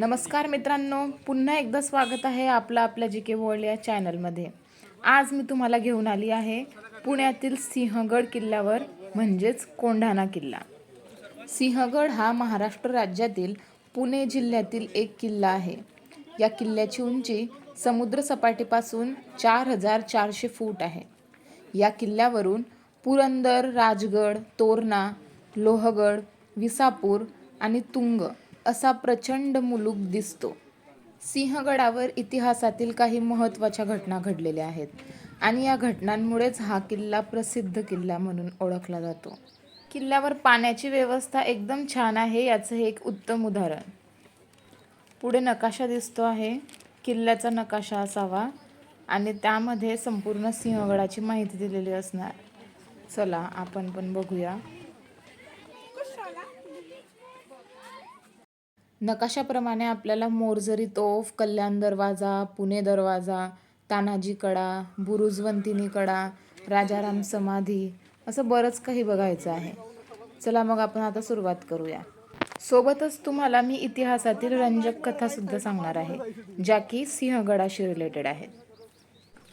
नमस्कार मित्रांनो पुन्हा एकदा स्वागत आहे आपलं आपल्या जी के वर्ल्ड या चॅनलमध्ये. आज मी तुम्हाला घेऊन आली आहे पुण्यातील सिंहगड किल्ल्यावर म्हणजेच कोंढाणा किल्ला. सिंहगड हा महाराष्ट्र राज्यातील पुणे जिल्ह्यातील एक किल्ला आहे. या किल्ल्याची उंची समुद्रसपाटीपासून चार हजार चारशे फूट आहे. या किल्ल्यावरून पुरंदर राजगड तोरणा लोहगड विसापूर आणि तुंग असा प्रचंड मुलूक दिसतो. सिंहगडावर इतिहासातील काही महत्त्वाच्या घटना घडलेल्या आहेत आणि या घटनांमुळेच हा किल्ला प्रसिद्ध किल्ला म्हणून ओळखला जातो. किल्ल्यावर पाण्याची व्यवस्था एकदम छान आहे याचं हे एक उत्तम उदाहरण. पुढे नकाशा दिसतो आहे. किल्ल्याचा नकाशा असावा आणि त्यामध्ये संपूर्ण सिंहगडाची माहिती दिलेली असणार. चला आपण पण बघूया. नकाशाप्रमाणे आपल्याला मोरजरी तोफ कल्याण दरवाजा पुणे दरवाजा तानाजी कडा बुरुजवंतिनी कडा राजाराम समाधी असं बरंच काही बघायचं आहे. चला मग आपण आता सुरुवात करूया. सोबतच तुम्हाला मी इतिहासातील रंजक कथासुद्धा सांगणार आहे ज्या की सिंहगडाशी रिलेटेड आहेत.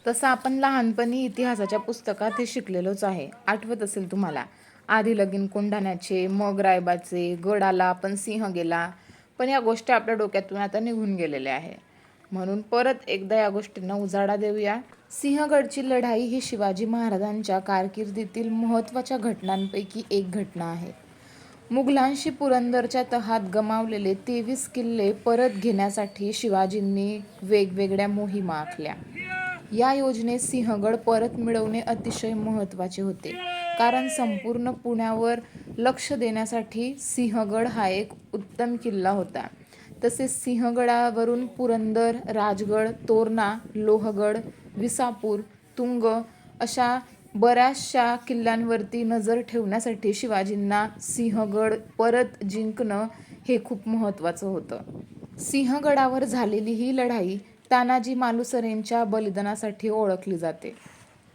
तसं आपण लहानपणी इतिहासाच्या पुस्तकात हे शिकलेलोच आहे. आठवत असेल तुम्हाला आधी लगीन कोंढाण्याचे मग रायबाचे गड आला आपण सिंह गेला पण या गोष्टी आपल्या डोक्यातून आता निघून गेलेल्या आहे म्हणून परत एकदा या गोष्टींना उजाडा देऊया. सिंहगडची लढाई ही शिवाजी महाराजांच्या कारकिर्दीतील महत्त्वाच्या घटनांपैकी एक घटना आहे. मुघलांशी पुरंदरच्या तहात गमावलेले तेवीस किल्ले परत घेण्यासाठी शिवाजींनी वेगवेगळ्या मोहिमा आखल्या. या योजनेत सिंहगड परत मिळवणे अतिशय महत्त्वाचे होते. कारण संपूर्ण पुण्यावर लक्ष देण्यासाठी सिंहगड हा एक उत्तम किल्ला होता. तसेच सिंहगडावरून पुरंदर राजगड तोरणा लोहगड विसापूर तुंग अशा बऱ्याचशा किल्ल्यांवरती नजर ठेवण्यासाठी शिवाजींना सिंहगड परत जिंकणं हे खूप महत्त्वाचं होतं. सिंहगडावर झालेली ही लढाई तानाजी मालुसरेंच्या बलिदानासाठी ओळखली जाते.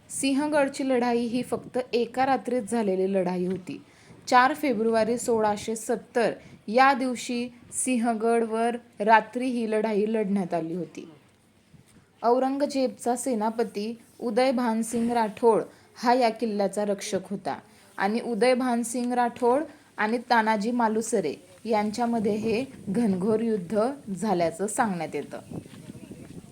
सिंहगडची लढाई ही फक्त एका रात्रीत झालेली लढाई होती. चार फेब्रुवारी सोळाशे सत्तर या दिवशी सिंहगडवर रात्री ही लढाई लढण्यात आली होती. औरंगजेबचा सेनापती उदय भानसिंग राठोड हा या किल्ल्याचा रक्षक होता आणि उदय भानसिंग राठोड आणि तानाजी मालुसरे यांच्यामध्ये हे घनघोर युद्ध झाल्याचं सांगण्यात येतं.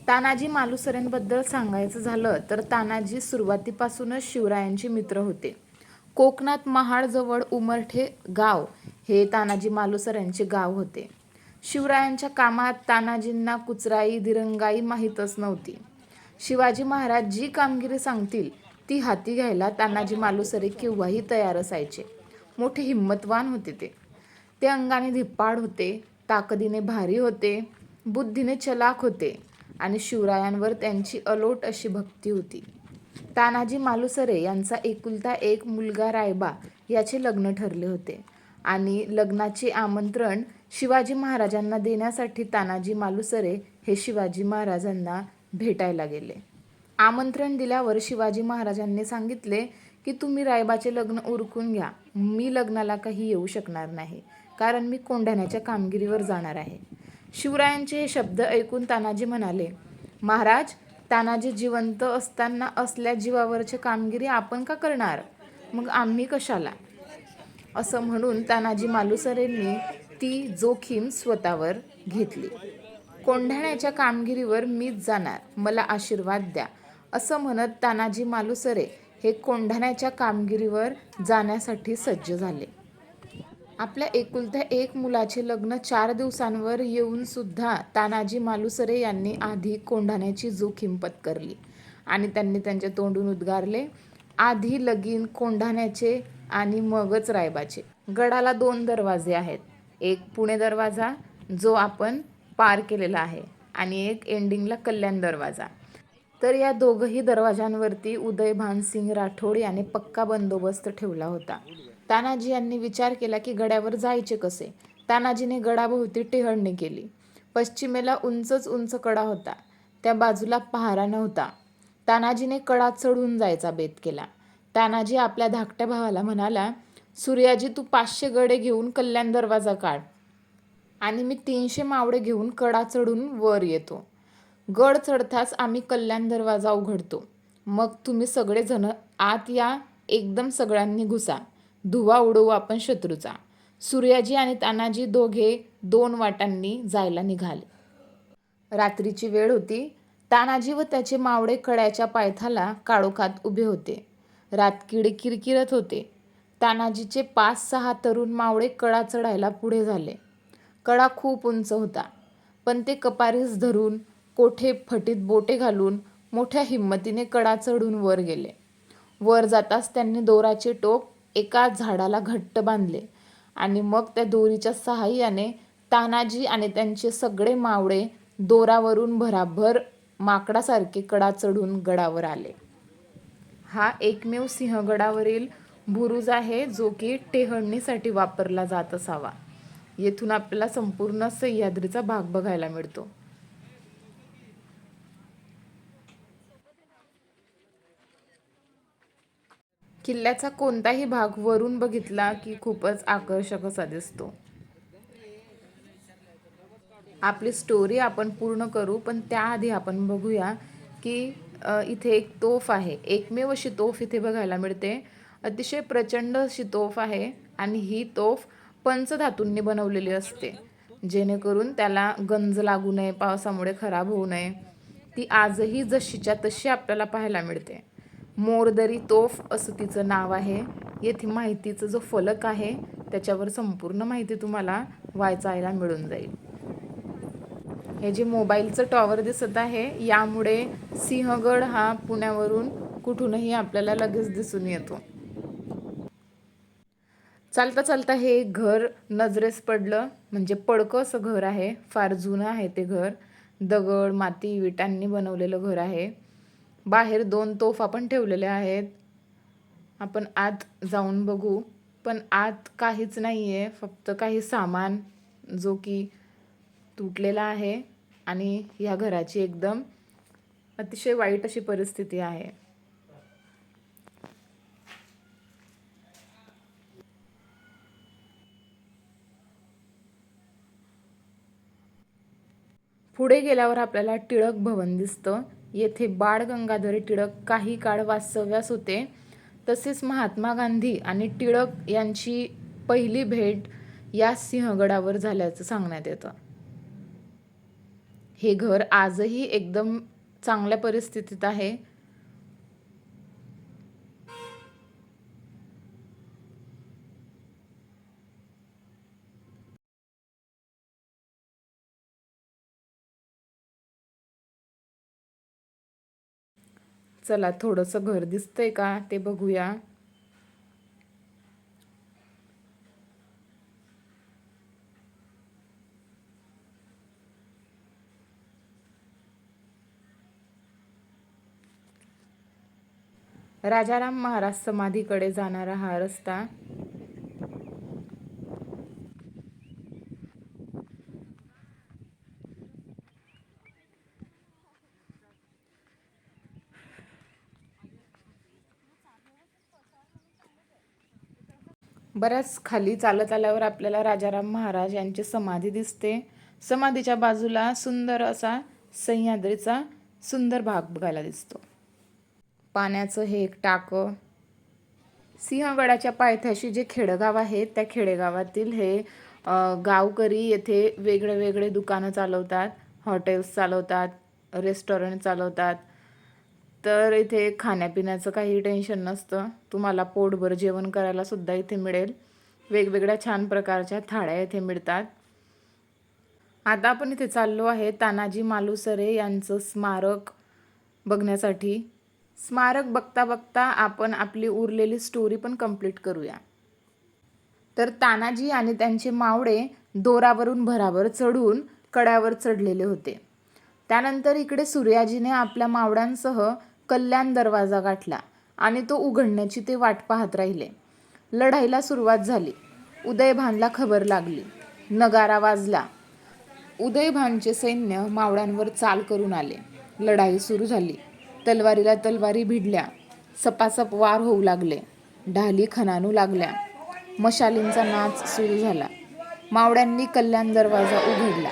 तानाजी मालुसरेंबद्दल सांगायचं झालं तर तानाजी सुरुवातीपासूनच शिवरायांचे मित्र होते. कोकणात महाडजवळ उमरठे गाव हे तानाजी मालुसरेंचे गाव होते. शिवरायांच्या कामात तानाजींना कुचराई दिरंगाई माहीतच नव्हती. शिवाजी महाराज जी कामगिरी सांगतील ती हाती घ्यायला तानाजी मालुसरे केव्हाही तयार असायचे. मोठे हिंमतवान होते ते. ते अंगाने धिप्पाड होते ताकदीने भारी होते बुद्धीने चलाक होते. आणि शिवरायांवर त्यांची अलोट अशी भक्ती होती. तानाजी मालुसरे यांचा एकुलता एक मुलगा रायबा याचे लग्न ठरले होते. आणि लग्नाचे आमंत्रण शिवाजी महाराजांना देण्यासाठी तानाजी मालुसरे हे शिवाजी महाराजांना भेटायला गेले. आमंत्रण दिल्यावर शिवाजी महाराजांनी सांगितले की तुम्ही रायबाचे लग्न उरकून घ्या. मी लग्नाला काही येऊ शकणार नाही. कारण मी कोंढाण्याच्या कामगिरीवर जाणार आहे. शिवरायांचे हे शब्द ऐकून तानाजी म्हणाले महाराज तानाजी जिवंत असताना असल्या जीवावरची कामगिरी आपण का करणार? मग आम्ही कशाला? असं म्हणून तानाजी मालुसरेंनी ती जोखीम स्वतःवर घेतली. कोंढाण्याच्या कामगिरीवर मीच जाणार मला आशीर्वाद द्या असं म्हणत तानाजी मालुसरे हे कोंढाण्याच्या कामगिरीवर जाण्यासाठी सज्ज झाले. आपल्या एकुलत्या एक मुलाचे लग्न चार दिवसांवर येऊन सुद्धा तानाजी मालुसरे यांनी आधी कोंढाण्याची जोखीम पत्करली आणि त्यांनी त्यांच्या तोंडून उद्गारले आधी लगीन कोंढाण्याचे आणि मगच रायबाचे. गडाला दोन दरवाजे आहेत. एक पुणे दरवाजा जो आपण पार केलेला आहे आणि एक एंडिंगला कल्याण दरवाजा. तर या दोघंही दरवाजांवरती उदय भानसिंग राठोड याने पक्का बंदोबस्त ठेवला होता. तानाजी यांनी विचार केला की गड्यावर जायचे कसे? तानाजीने गडाभोवती टेहळणी केली. पश्चिमेला उंचच उंच कडा होता. त्या बाजूला पहारा नव्हता. तानाजीने कडा चढून जायचा बेत केला. तानाजी आपल्या धाकट्या भावाला म्हणाला सूर्याजी तू पाचशे गडे घेऊन कल्याण दरवाजा काढ. आणि मी तीनशे मावळे घेऊन कडा चढून वर येतो. गड चढताच आम्ही कल्याण दरवाजा उघडतो. मग तुम्ही सगळेजण आत या एकदम सगळ्यांनी घुसा. धुवा उडवू आपण शत्रूचा. सूर्याजी आणि तानाजी दोघे दोन वाटांनी जायला निघाले. रात्रीची वेळ होती. तानाजी व त्याचे मावळे कड्याच्या पायथाला काळोखात उभे होते. रातकिडे किरकिरत होते. तानाजीचे पाच सहा तरुण मावळे कडा चढायला पुढे झाले. कडा खूप उंच होता. पण ते कपारीस धरून कोठे फटीत बोटे घालून मोठ्या हिंमतीने कडा चढून वर गेले. वर जाताच त्यांनी दोराचे टोक एका झाडाला घट्ट बांधले आणि मग त्या दोरीच्या सहाय्याने तानाजी आणि त्यांचे सगळे मावळे दोरावरून भराभर माकडासारखे कडा चढून गडावर आले. हा एकमेव सिंहगडावरील बुरुज आहे जो की टेहळणीसाठी वापरला जात असावा. येथून आपल्याला संपूर्ण सह्याद्रीचा भाग बघायला मिळतो. किल्ल्याचा कोणताही भाग वरून बघितला की खूपच आकर्षक असा दिसतो. आपली स्टोरी आपण पूर्ण करू पण त्याआधी आपण बघूया की इथे एक तोफ आहे. एकमेव अशी तोफ इथे बघायला मिळते. अतिशय प्रचंड अशी तोफ आहे आणि ही तोफ पंचधातूंनी बनवलेली असते. जेणेकरून त्याला गंज लागू नये पावसामुळे खराब होऊ नये. ती आजही जशीच्या तशी आपल्याला पाहायला मिळते. मोरदरी तोफ असं तिचं नाव आहे. येथे माहितीचं जो फलक आहे त्याच्यावर संपूर्ण माहिती तुम्हाला वाचायला मिळून जाईल. हे जे मोबाईलचं टॉवर दिसत आहे यामुळे सिंहगड हा पुण्यावरून कुठूनही आपल्याला लगेच दिसून येतो. चालता चालता हे घर नजरेस पडलं. म्हणजे पडकं असं घर आहे. फार जुनं आहे ते घर. दगड माती विटांनी बनवलेलं घर आहे. बाहेर दोन तोफा पण ठेवलेल्या आहेत. आपण आत जाऊन बघू. पण आत काहीच नाही आहे फक्त काही सामान जो की तुटलेला आहे आणि ह्या घराची एकदम अतिशय वाईट अशी परिस्थिती आहे. पुढे गेल्यावर आपल्याला टिळक भवन दिसतं. येथे बाळ गंगाधर टिळक काही काळ वास्तव्यास होते. तसेच महात्मा गांधी आणि टिळक यांची पहिली भेट या सिंहगडावर झाल्याचं सांगण्यात येतं. हे घर आजही एकदम चांगल्या परिस्थितीत आहे. चला थोडंसं घर दिसतंय का ते बघूया. राजाराम महाराज समाधीकडे जाणारा हा रस्ता. बऱ्याच खाली चालत आल्यावर आपल्याला राजाराम महाराज यांची समाधी दिसते. समाधीच्या बाजूला सुंदर असा सह्याद्रीचा सुंदर भाग बघायला दिसतो. पाण्याचं हे एक टाकं. सिंहगडाच्या पायथ्याशी जे खेडेगाव आहे त्या खेडेगावातील हे गावकरी येथे वेगळे वेगळे दुकानं चालवतात हॉटेल्स चालवतात रेस्टॉरंट चालवतात. तर इथे खाण्यापिण्याचं काही टेन्शन नसतं. तुम्हाला पोटभर जेवण करायला सुद्धा इथे मिळेल. वेगवेगळ्या छान प्रकारच्या थाळ्या इथे मिळतात. आता आपण इथे चाललो आहे तानाजी मालुसरे यांचं स्मारक बघण्यासाठी. स्मारक बघता बघता आपण आपली उरलेली स्टोरी पण कंप्लीट करूया. तर तानाजी आणि त्यांचे मावळे दोरावरून भरावर चढून कड्यावर चढलेले होते. त्यानंतर इकडे सूर्याजीने आपल्या मावळ्यांसह कल्याण दरवाजा गाठला आणि तो उघडण्याची ते वाट पाहत राहिले. लढाईला सुरुवात झाली. उदयभानला खबर लागली. नगारा वाजला. उदयभानचे सैन्य मावळ्यांवर चाल करून आले. लढाई सुरू झाली. तलवारीला तलवारी भिडल्या. सपासप वार होऊ लागले. ढाली खनानू लागल्या. मशालींचा नाच सुरू झाला. मावड्यांनी कल्याण दरवाजा उघडला.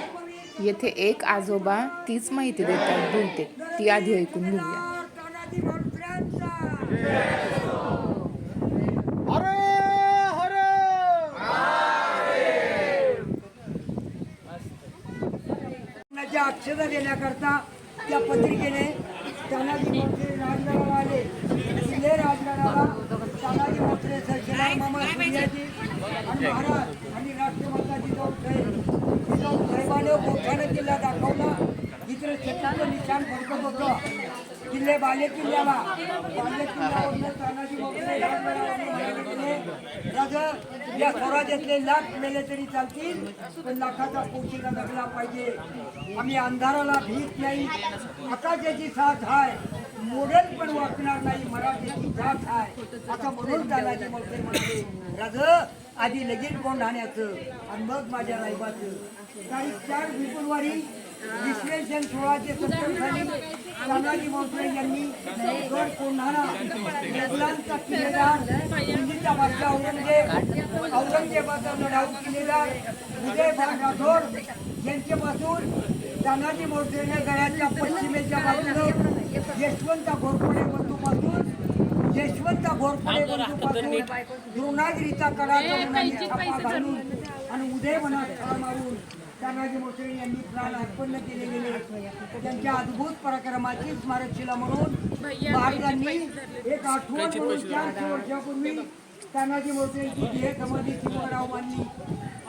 येथे एक आजोबा तीच माहिती देतात. बोलते. ती आधी ऐकून घेऊया. अक्षता देण्याकरता त्या पत्रिकेने तानाजी मोत्रे राजगडाला आले. किल्ले राजगडाला तानाजी मोत्रे सरशिला मामा सूर्याजी आणि महाराज आणि राष्ट्रमाता जिजाऊ साहेब जिजाऊ साहेबाने मोठ्याने किल्ला दाखवला इकडे शेताचं निशाण फडकत होतं किल्ले बाले किल्ल्याला बाले तानाजी राजा या स्वराज्यातले लाख मेले तरी चालतील पण लाखाचा पोशीला लागला पाहिजे. आम्ही अंधाराला भीत नाही. आकाशाची साथ आहे मोडेल पण वाकणार नाही. मराठीची साथ आहे असं म्हणून तानाजी मोत्रे म्हणाले. राज आधी लगेच कोण राहण्याचं? आणि मग माझ्या रायबाचं. तारीख चार फेब्रुवारी विश्लेषण सोळाचे सत्तर साली तानाजी मोत्रे यांनी गड कोंढाणा मुघलांचा किल्लेदार हिंदीचा बादशाह औरंगजेब औरंगजेबाचा लढाऊ किल्लेदार उदयभान राठोड यांच्यापासून तानाजी मोत्रेने गडाच्या पश्चिमेच्या बाजूने यशवंत घोरपडे बंधूपासून यशवंत घोरपडे बंधूपासून द्रोणागिरीचा कडा आणि उदयवनात ठार मारून तानाजी मोत्रे यांनी प्राण अर्पण केले गेले त्यांच्या अद्भुत पराक्रमाची स्मारकशिला म्हणून महाराजांनी एक आठवण म्हणून चारशे वर्षापूर्वी तानाजी मोत्रेची ध्येय समाधी शिवराव बांधली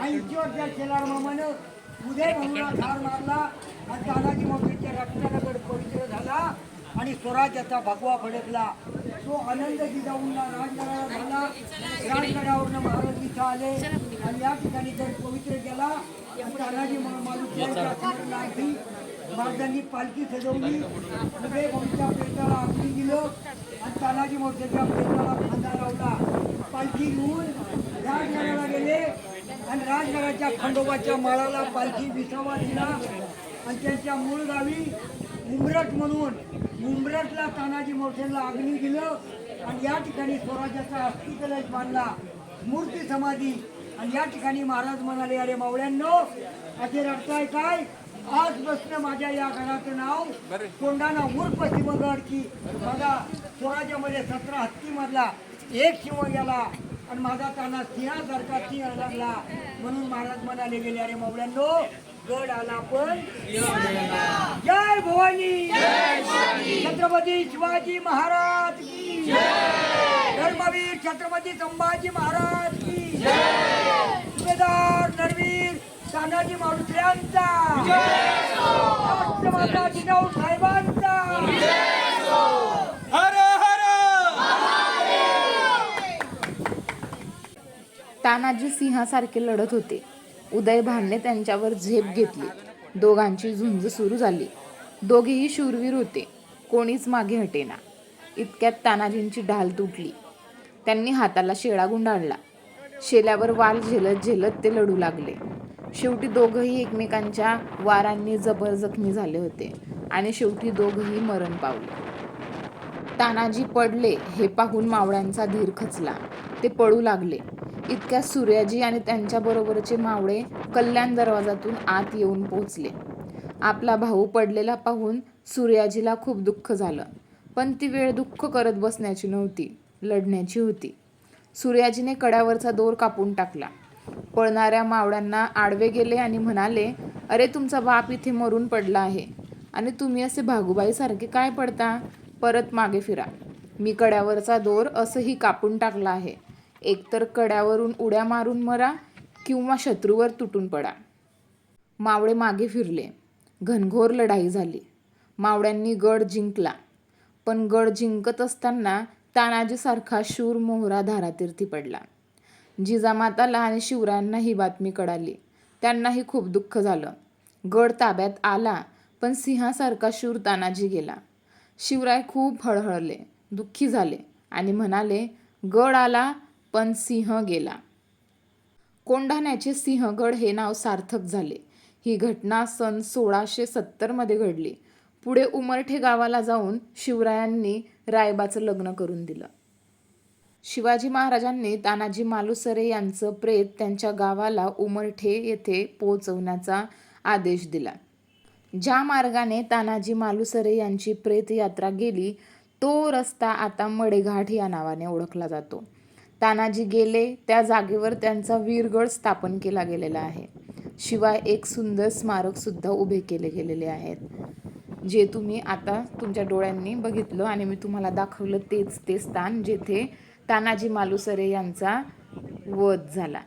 ऐंशी वर्षात शेलार मामानं उदय म्हणून ठार मारला आणि तानाजी मोत्रेच्या रक्तानं गड पवित्र झाला. आणि स्वराज्याचा भगवा फडकला तो आनंद जिजाऊंना राजगडाला झाला राजगडावरनं महाराज इथं आले. आणि या ठिकाणी गड पवित्र आणि तानाजी मा- मालुसऱ्यांच्या स्मरणार्थी महाराजांनी पालखी सजवली. उदय भाऊच्या पेटाला अग्नी दिलं. आणि तानाजी मोर्चाच्या पेटाला खांदा लावला. पालखी घेऊन राजगडाला गेले. आणि राजगडाच्या खंडोबाच्या माळाला पालखी विसावा दिला. आणि त्यांच्या मूळ गावी उमरट म्हणून. उमरटला तानाजी मोठेला अग्नी दिलं आणि या ठिकाणी स्वराज्याचा कलश बांधला मूर्ती समाधी. आणि या ठिकाणी महाराज म्हणाले अरे मावळ्यांनो असे रडताय काय? आज बसणं माझ्या या गडाचं नाव. कोंडाणा उर्फ शिवगड की बघा स्वराज्यामध्ये सतरा हत्ती मधला. एक शिव गेला आणि माझा ताना सिंहासारखा सिंह लागला. म्हणून महाराज म्हणाले गेले अरे मावळ्यांनो गड आला पण जय भवानी. छत्रपती शिवाजी महाराज की धर्मवीर छत्रपती संभाजी महाराज की सुभेदार नरवीर तानाजी मालुसऱ्यांचा राष्ट्रमाता जिजाऊ साहेबांचा. हर हर. तानाजी सिंहासारखे लढत होते. उदय भानने त्यांच्यावर झेप घेतली. दोघांची झुंज सुरू झाली. दोघेही शूरवीर होते. कोणीच मागे हटेना. इतक्यात तानाजींची ढाल तुटली. त्यांनी हाताला शेळा गुंडाळला. शेल्यावर वाल झेलत झेलत ते लढू लागले. शेवटी दोघंही एकमेकांच्या वारांनी जबर जखमी झाले होते आणि शेवटी दोघंही मरण पावले. तानाजी पडले हे पाहून मावळ्यांचा धीर खचला. ते पळू लागले. इतक्या सूर्याजी आणि त्यांच्याबरोबरचे मावळे कल्याण दरवाजातून आत येऊन पोचले आपला भाऊ पडलेला पाहून सूर्याजीला खूप दुःख झालं. पण ती वेळ दुःख करत बसण्याची नव्हती लढण्याची होती. सूर्याजीने कड्यावरचा दोर कापून टाकला. पळणाऱ्या मावळ्यांना आडवे गेले आणि म्हणाले अरे तुमचा बाप इथे मरून पडला आहे. आणि तुम्ही असे भागुबाईसारखे काय पडता? परत मागे फिरा. मी कड्यावरचा दोर असंही कापून टाकला आहे. एकतर कड्यावरून उड्या मारून मरा किंवा शत्रूवर तुटून पडा. मावळे मागे फिरले. घनघोर लढाई झाली. मावळ्यांनी गड जिंकला. पण गड जिंकत असताना तानाजीसारखा शूर मोहरा धारातीर्थी पडला. जिजामाताला आणि शिवरायांना ही बातमी कळाली. त्यांनाही खूप दुःख झालं. गड ताब्यात आला पण सिंहासारखा शूर तानाजी गेला. शिवराय खूप हळहळले दुःखी झाले आणि म्हणाले गड आला पण सिंह गेला. कोंढाण्याचे सिंहगड हे नाव सार्थक झाले. ही घटना सन सोळाशे सत्तरमध्ये घडली. पुढे उमरठे गावाला जाऊन शिवरायांनी रायबाचं लग्न करून दिलं. शिवाजी महाराजांनी तानाजी मालुसरे यांचं प्रेत त्यांच्या गावाला उमरठे येथे पोहोचवण्याचा आदेश दिला. ज्या मार्गाने तानाजी मालुसरे यांची प्रेत यात्रा गेली तो रस्ता आता मडेघाट या नावाने ओळखला जातो. तानाजी गेले त्या जागेवर त्यांचा वीरगड स्थापन केला गेलेला आहे. शिवाय एक सुंदर स्मारकसुद्धा उभे केले गेलेले आहेत. जे तुम्ही आता तुमच्या डोळ्यांनी बघितलं आणि मी तुम्हाला दाखवलं तेच ते स्थान जेथे तानाजी मालुसरे यांचा वध झाला.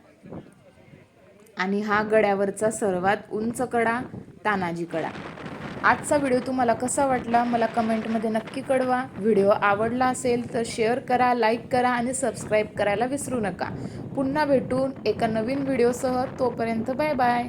आणि हा गड्यावरचा सर्वात उंच कडा तानाजी कडा. आजचा व्हिडिओ तुम्हाला कसा वाटला मला कमेंटमध्ये नक्की कळवा. व्हिडिओ आवडला असेल तर शेअर करा लाईक करा आणि सबस्क्राईब करायला विसरू नका. पुन्हा भेटून एका नवीन व्हिडिओसह तोपर्यंत बाय बाय.